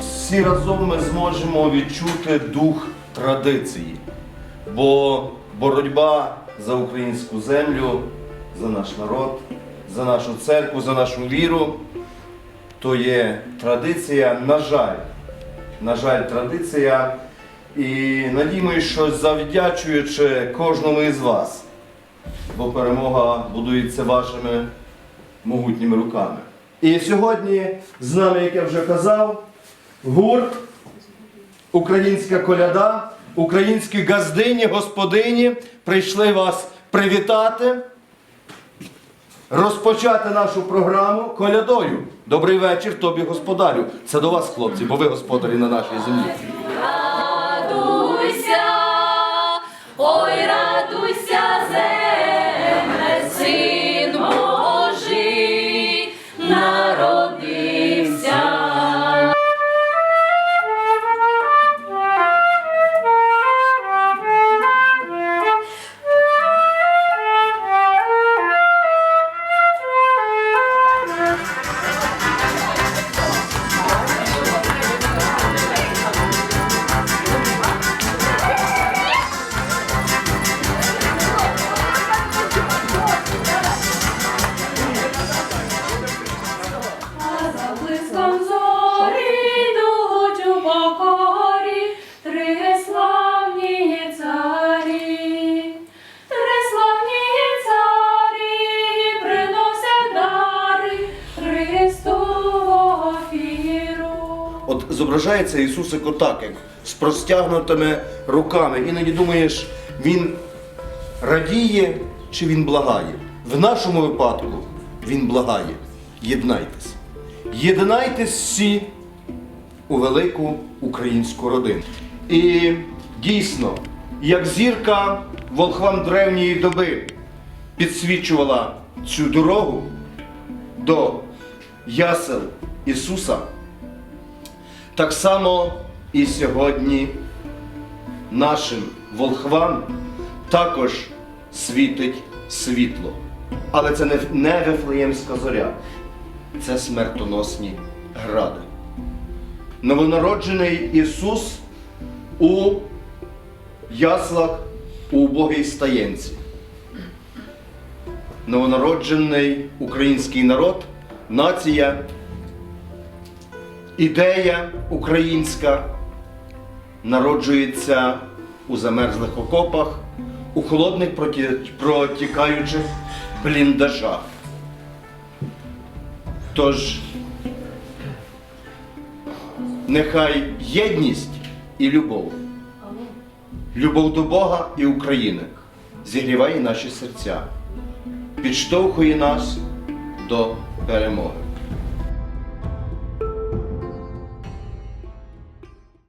Всі разом ми зможемо відчути дух традиції, бо боротьба за українську землю, за наш народ, за нашу церкву, за нашу віру то є традиція, на жаль, на жаль, традиція. І надіємося, що завдячуючи кожному із вас, бо перемога будується вашими могутніми руками. І сьогодні з нами, як я вже казав, гурт, українська коляда, українські газдині, господині прийшли вас привітати, розпочати нашу програму колядою. Добрий вечір тобі, господарю. Це до вас, хлопці, бо ви господарі на нашій землі. От зображається Ісусик отак, як з простягнутими руками. Іноді думаєш, Він радіє чи Він благає. В нашому випадку Він благає. Єднайтесь. Єднайтесь всі у велику українську родину. І дійсно, як зірка волхвам древньої доби підсвічувала цю дорогу до ясел Ісуса. Так само і сьогодні нашим волхвам також світить світло. Але це не, Вифлеємська зоря, це смертоносні гради. Новонароджений Ісус у яслах у убогій стаєнці. Новонароджений український народ, нація ідея українська народжується у замерзлих окопах, у холодних протікаючих бліндажах. Тож нехай єдність і любов, любов до Бога і України зігріває наші серця, підштовхує нас до перемоги.